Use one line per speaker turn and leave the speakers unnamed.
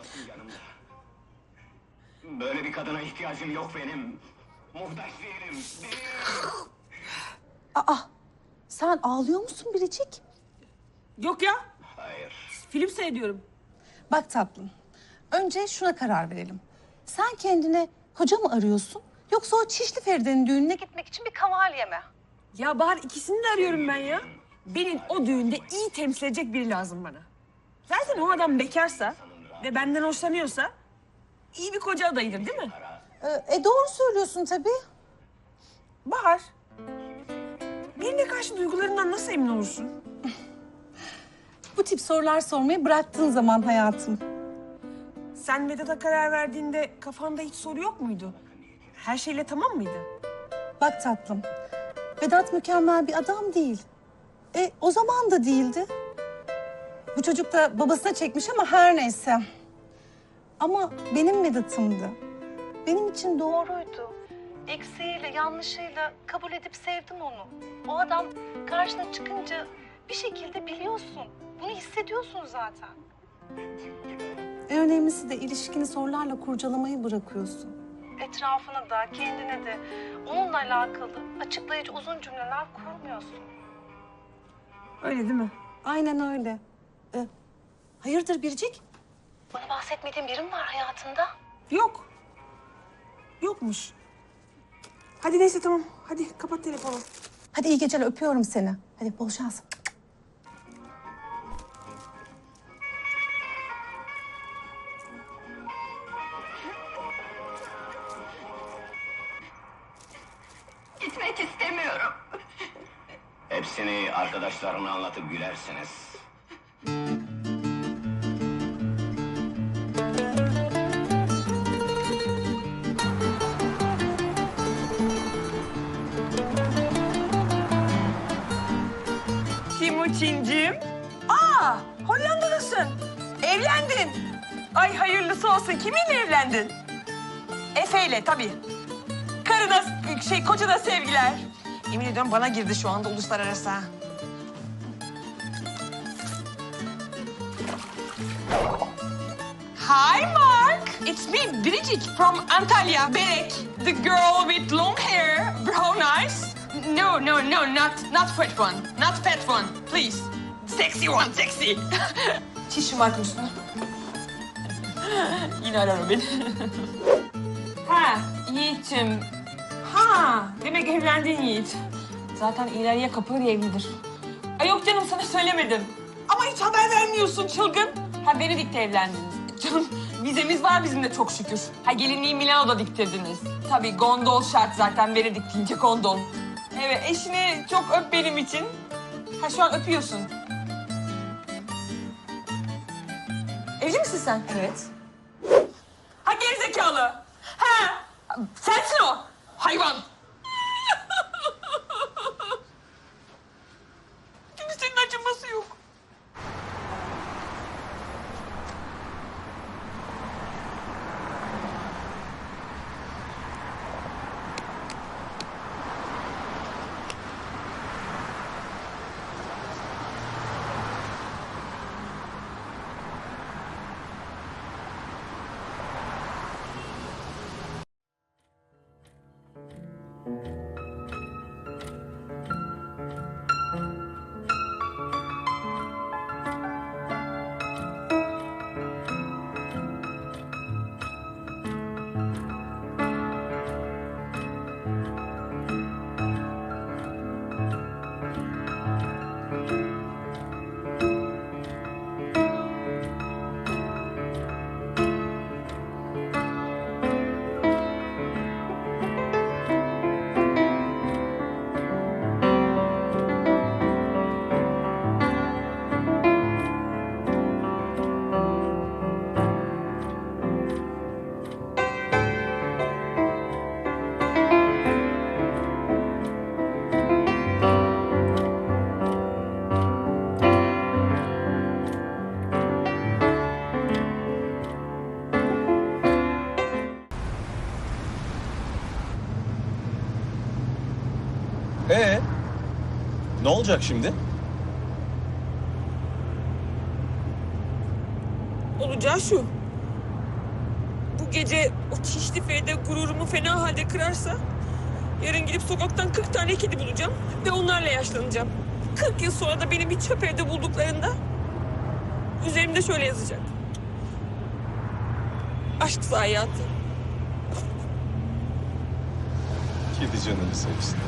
olmasın yanımda. Böyle bir kadına ihtiyacım yok benim. Muhtaç değilim. Değilim.
Aa, sen ağlıyor musun Biricik?
Yok ya.
Hayır.
Film seyrediyorum.
Bak tatlım, önce şuna karar verelim. Sen kendine koca mı arıyorsun? Yoksa o Çişli Feride'nin düğününe gitmek için bir kavalye mi?
Ya Bahar ikisini de arıyorum ben ya. Benim o düğünde iyi temsil edecek biri lazım bana. Zaten o adam bekarsa ve benden hoşlanıyorsa iyi bir koca adayıdır değil mi?
Ee, e doğru söylüyorsun tabii.
Bahar, birine karşı duygularından nasıl emin olursun?
Bu tip sorular sormayı bıraktığın zaman hayatım.
Sen Vedat'a karar verdiğinde kafanda hiç soru yok muydu? Her şeyle tamam mıydı?
Bak tatlım, Vedat mükemmel bir adam değil. E o zaman da değildi. Bu çocuk da babasına çekmiş ama her neyse. Ama benim Vedat'ımdı. Benim için doğruydu. Eksiğiyle, yanlışıyla kabul edip sevdim onu. O adam karşına çıkınca bir şekilde biliyorsun. Bunu hissediyorsun zaten. En önemlisi de ilişkini sorularla kurcalamayı bırakıyorsun. Etrafına da, kendine de onunla alakalı açıklayıcı uzun cümleler kurmuyorsun.
Öyle değil mi?
Aynen öyle. Ee, hayırdır Biricik? Bana bahsetmediğin biri mi var hayatında?
Yok. Yokmuş. Hadi neyse tamam. Hadi kapat telefonu.
Hadi iyi geceler öpüyorum seni. Hadi bol şans.
Gitmek istemiyorum. Hepsini arkadaşlarına anlatıp gülersiniz.
Timuçin'cim. Aa, Hollanda'dasın. Evlendin. Ay hayırlısı olsun. Kiminle evlendin? Efe'yle tabii. Karına, şey kocana sevgiler. Yemin ediyorum bana girdi şu anda uluslararası. ha. Hi Mark, it's me Biricik from Antalya, Berek. The girl with long hair, brown eyes. No, no, no, not not fat one, not fat one, please. Sexy one, sexy. Çiş şu Mark'ın üstüne. Yine arar beni. ha, Yiğit'im. Ha, demek evlendin Yiğit. Zaten ileriye kapılır evlidir. Ay yok canım sana söylemedim. Ama hiç haber vermiyorsun çılgın. Ha Venedik'te evlendiniz. Canım vizemiz var bizim de çok şükür. Ha gelinliği Milano'da diktirdiniz. Tabii gondol şart zaten Venedik deyince gondol. Evet eşini çok öp benim için. Ha şu an öpüyorsun. Evli misin sen? Evet. Ha gerizekalı. Ha sensin o. Hayvan.
Ee, ne olacak şimdi?
Olacağı şu. bu gece o çişli Feride gururumu fena halde kırarsa... ...yarın gidip sokaktan 40 tane kedi bulacağım ve onlarla yaşlanacağım. 40 yıl sonra da beni bir çöp evde bulduklarında... ...üzerimde şöyle yazacak. Aşk zayiatı.
Kedi canını sevsin.